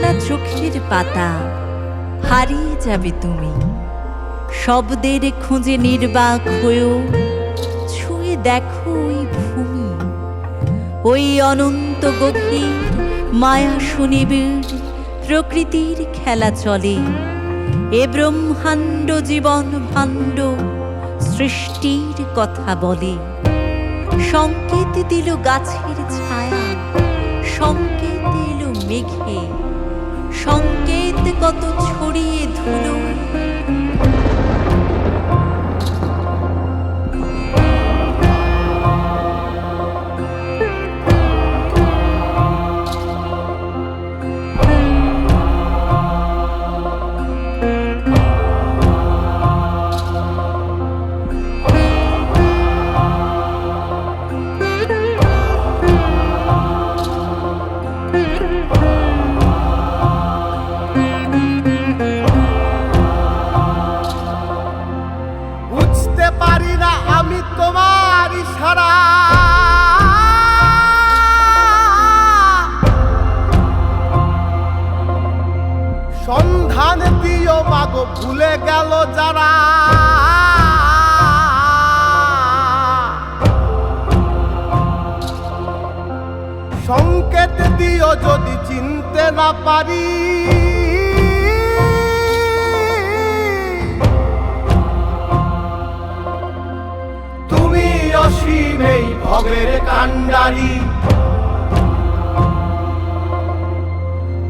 করো চোখের পাতা, হারিয়ে যাবে তুমি। শব্দের খুঁজে নির্বাক হয়েও ছুঁয়ে দেখো ওই ভূমি। ওই অনন্ত গভীর মায়া সুনিবিড় প্রকৃতির খেলা চলে। এ ব্রহ্মাণ্ড জীবন ভাণ্ড সৃষ্টির কথা বলে। সংকেত দিল গাছের ছায়া, সংকেত এলো মেঘে। সংকেত কত ছড়িয়ে ইশারা সন্ধান দিও মাগো ভুলে গেল যারা। সংকেত দিও যদি চিনতে না পারি। অসীম এই ভবের কাণ্ডারি।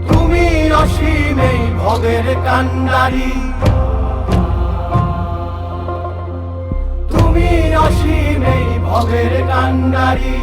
তুমি অসীম এই ভবের কাণ্ডারি। তুমি অসীম এই ভবের কাণ্ডারি।